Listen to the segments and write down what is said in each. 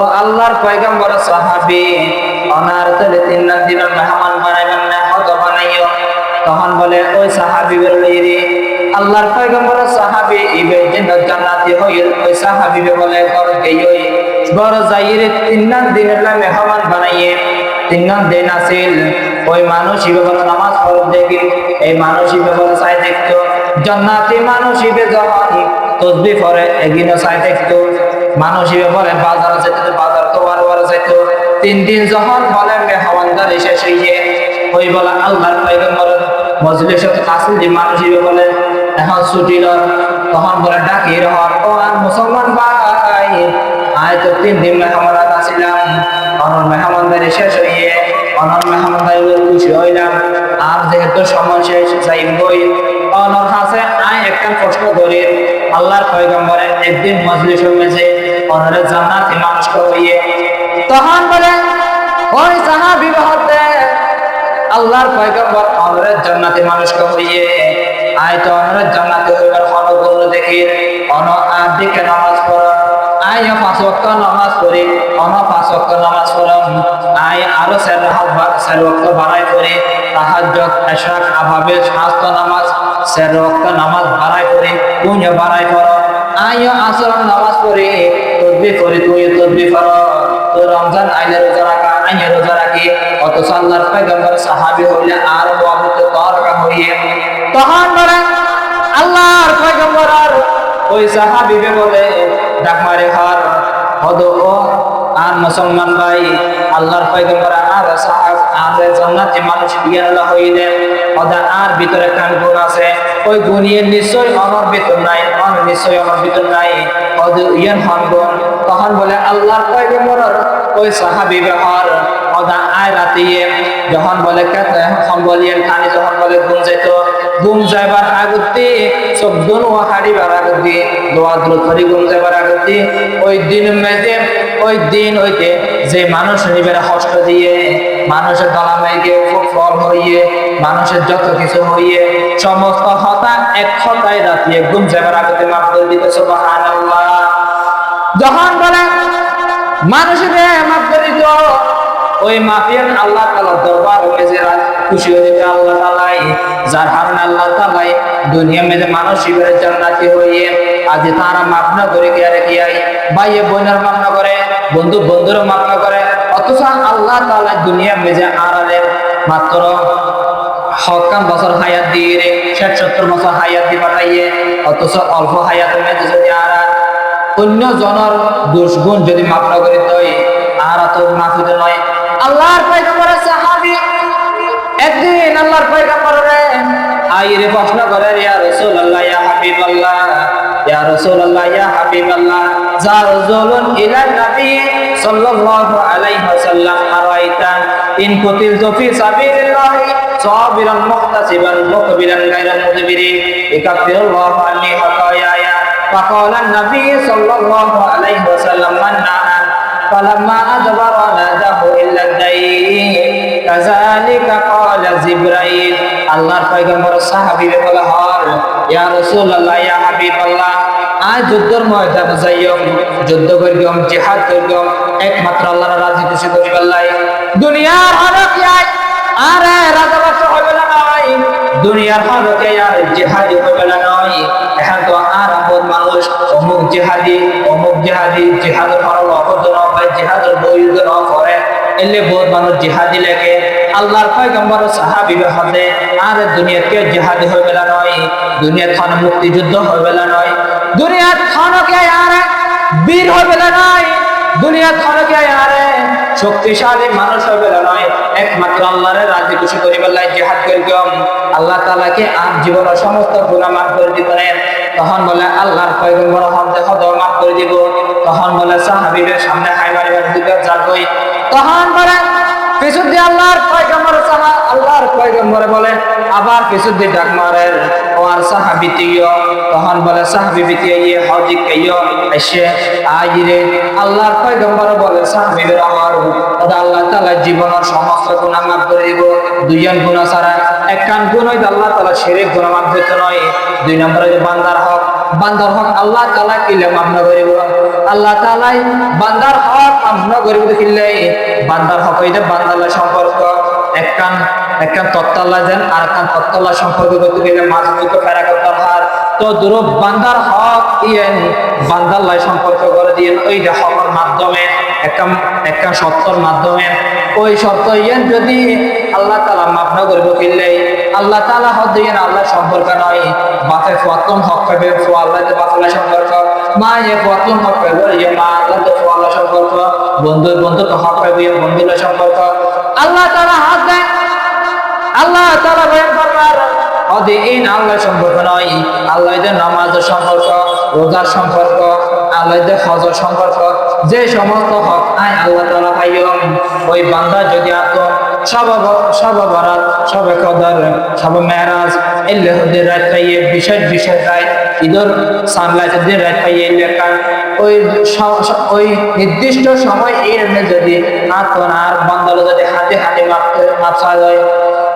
ও আল্লাহর পয়গম্বর, সাহাবি অনার তলে তিন লাখ দিনের মেহমান বানাইবেন না হত বানাইও। তখন বলে, ওই সাহাবি বলে রে, আল্লাহর পয়গম্বর, সাহাবি, ইবে জিন্নাত জান্নাতি হইল। ওই সাহাবি বলে কর গই ওই, বড় যাইরে তিন লাখ দিনের মেহমান বানাইয়ে, তিন লাখ দিন আসিল। ওই মানুষ বলে, নামাজ পড়ে, দেখি। এই মানুষ বলে, চাই দেখতো। জান্নাতি মানুষ ইবে যখন তসবি পরে এগিনো চাই দেখতো। মানুষ বলে বাজার যেতে বাজার তো বার বার যেত তিন দিন যখন বলে মেহমানদার এসে সেই ওই বলে আল্লাহর পয়গম্বরের মজলিসে যে মানুষ বলে এখন ছুটি লর তখন বলে, ডাকি রহর। ও আর মুসলমান ভাই, আয় তো তিন দিন মেহমানাত আসিলাম, অনর মেহমানদারি শেষ হইয়ে, অনর মেহমানদারি খুশি হইলাম। আর যেহেতু সময় শেষ যাইবই অনর কাছে আয়, একটা প্রশ্ন করি। আল্লাহর পয়গম্বরের একদিন মজলিস হয়েছে অনরে জান্নাতি মানুষ হইয়ে। তখন বলে, ওই সাহাবি হতে আল্লাহর পয়গম্বর অনরের জান্নাতি মানুষ হইয়ে। আয় তো অনরের জান্নাতি হইবার হনগুণ দেখি। অন আর দিকে নামাজ পড়া। আয় পাঁচ ওয়াক্ত নামাজ পড়ি। অন পাঁচ ওয়াক্ত নামাজ পড়ম আয় আরও হাত চার ওয়াক্ত বাড়াই পড়ি। তাহাজ্জুদ ইশরাক আভাবে স্বাস্থ্য নামাজ, চার ওয়াক্ত নামাজ বাড়াই পড়ি। পুণ্য বাড়াই পড়। আয় আসর নামাজ পড়ি। তদবি করি, তুই তদবি পড় তো রমজান আইলে রোজা রাখা, আইনে রোজা রাখি। অথচ আল্লাহর পয়গম্বর সাহাবী হইলে আর বাবুতে তরকা হইয়ে তখন বলে আল্লাহর আর ওই বলে, ডাক মারে হার, হদ ও আর মুসলমান ভাই, আল্লাহর আর সাহাব, আর মানুষ হইলে ওদা আর ভিতরে কান গুণ আছে। ওই গুণিয়ে নিশ্চয় ভিতর নাই। নিশ্চয় আমার ভিতর নাই। ওদ ইয়ান হন তখন বলে, আল্লাহর পয়গম্বর ওই সাহাবি ব্যাপার ওদা আয় রাতিয়ে যখন বলে, কেতে? সম্বলিয়ান খানি? যখন বলে, ঘুম যেত ঘুম যাইবার আগতে সব দোনো হারিবার আগতে দোয়া দ্রুত হরি ঘুম যাইবার আগতে ওই দিন মেজে ওই দিন হইতে যে মানুষ নিবের কষ্ট দিয়ে, মানুষের খুব ফল হইয়ে মানুষের যত কিছু হইয়ে সমস্ত হতা এক হতায় রাতিয়ে ঘুম যাইবার আগতে মাফ করে দিতে সুবহানাল্লাহ। যখন বলে মানুষের মাফ করে দিত ওই মাফিয়ান আল্লাহ তালা দরবার মেজে খুশি হয়ে যাবে আল্লাহ তালাই যার কারণে আল্লাহ তালাই দুনিয়া মেজে মানুষ শিবের জান্নাতি হইয়ে আজ তারা মাফ না করে কি কি আই? ভাইয়ে বোনের মাফ না করে, বন্ধু বন্ধুরও মাফ না করে। অথচ আল্লাহ তালা দুনিয়া মেজে আড়ালে, মাত্র হকাম বছর হায়াত দিয়ে রে ষাট সত্তর বছর হায়াত দিয়ে পাঠাইয়ে, অথচ অল্প হায়াত মেজে যদি আড়া অন্য জনের দোষ গুণ যদি মাফ না করে তৈ আর তো মাফিতে নয়। আল্লাহর পয়গম্বর সাহাবী একদিন আল্লাহর পয়গম্বর আইরে প্রশ্ন করে ইয়া ইয়া ইয়া ইলা নবী সাল্লাল্লাহু আলাইহি ওয়াসাল্লাম ইন সাবিলিল্লাহ সাবিরান মুহতাসিবান মুকবিরান গায়রা মুদবিরিন ইকাফিরুল্লাহু আন্নি হাতায়ায়া فقال النبي صلى الله عليه وسلم من نعم فلما أدبر ناداه إلا الدين كذلك قال جبرائيل আল্লাহর পয়গম্বর সাহাবী বলে হল ইয়া রাসূলুল্লাহ ইয়া হাবিবাল্লাহ আজ যুদ্ধের ময়দানে যাইও যুদ্ধ করিম জিহাদ করিম একমাত্র আল্লাহর রাজি খুশি করিবার লাই দুনিয়ার হরক আয় আরে রাজা বাদশা হইবে না নয়। দুনিয়ার হরকে আর জিহাদি হইবে না নয়। এখন তো আর আপন মানুষ, অমুক জিহাদি অমুক জিহাদি, জিহাদের ফরল অবদ্ধ ন হয় জিহাদের বৈধ ন করে। এলে বহুত মানুষ জিহাদি লেগে আল্লাহর পয়গম্বর সাহাবি হতে আর দুনিয়াকে জিহাদি হইবে না নয়। দুনিয়া খান মুক্তিযুদ্ধ হইবে না নয়। দুনিয়া খানকে আর বীর হইবে না নয়। দুনিয়া খানকে আর শক্তিশালী মানুষ হইবে না, নয়। একমাত্র আল্লাহরে রাজি খুশি করিবার লাই জিহাদ করিম আল্লাহ তাআলাকে আর জীবনের সমস্ত গুনাহ মাফ করে দিবেন তখন বলে, আল্লাহর পয়গম্বর হতে হদ মাফ করে দিব। তখন বলে, সাহাবীদের সামনে খাইবার দিবে যাবই তখন বলে কিছু দিয়ে আল্লাহর পয়গম্বর আল্লাহর পয়গম্বরে বলে, আবার কিছু দিয়ে ডাক মারের ও আর সাহাবি তিয়। তখন বলে, সাহাবি বিতিয়ে ইয়ে হজি কেয় এসে আইরে আল্লাহর পয়গম্বর বলে সাহাবিদের আমার আল্লাহ তাআলা জীবনের সমস্ত গুনাহ মাফ করে দিব। দুইজন গুনাহ ছাড়া এক কান গুণ হইতে আল্লাহ তাআলা শিরিক গুনাহ মাফ হইতে নয়। দুই নম্বরে যে বান্দার হক। বান্দার হক আল্লাহ তাআলা কিলে মাফ না করিব। আল্লাহ তাআলাই বান্দার হক মাফ না করিব দেখিলে বান্দার হক হইতে বান্দার সম্পর্ক। একখান একখান তত্তাল্লা দেন, আর একখান তত্তাল্লা সম্পর্ক করতে গেলে মাঝবুত ফেরা করতে হার। তো দুরূপ বান্দার হক ইয়েন সম্পর্ক করে ওই যে মাধ্যমে একটা একটা সত্যর মাধ্যমে, ওই সত্য ইয়েন যদি আল্লাহ তালা মাফ না করব কিনলে আল্লাহ তালা হক আল্লাহ সম্পর্ক নয়। বাপে ফুয়াতম হক সম্পর্ক। মা এ ফুয়াতম হক ইয়ে মা আল্লাহ তো সম্পর্ক। বন্ধু তো হক পাবে ইয়ে সম্পর্ক। আল্লাহ তালা তালা বয়ান অদিন আল্লাহ সম্পর্ক নয়। সম্পর্ক, রোজার সম্পর্ক হজর সম্পর্ক, যে সমস্ত হক আয় আল্লাহ তালা ওই বান্দা যদি আত সব সব সবে কদর, সব মেহরাজ এলে হদের রাত পাইয়ে ওই নির্দিষ্ট সময় যদি আর বান্দালো যদি হাতে হাতে মাপতে মাপা যায়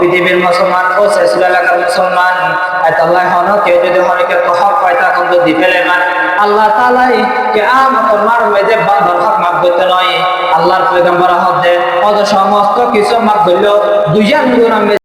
পৃথিবীর মুসলমান ও শেষুল এলাকার মুসলমান আল্লাহ হন কেউ যদি হনকে তো হক পায় তখন দিবে আল্লাহ তালাই কে আমতর মার মেজে বান্দার হক করতে নয়। আল্লাহর পয়গম্বর হক দে। অত সমস্ত কিছু মাপ ধরল দুইজন গুণ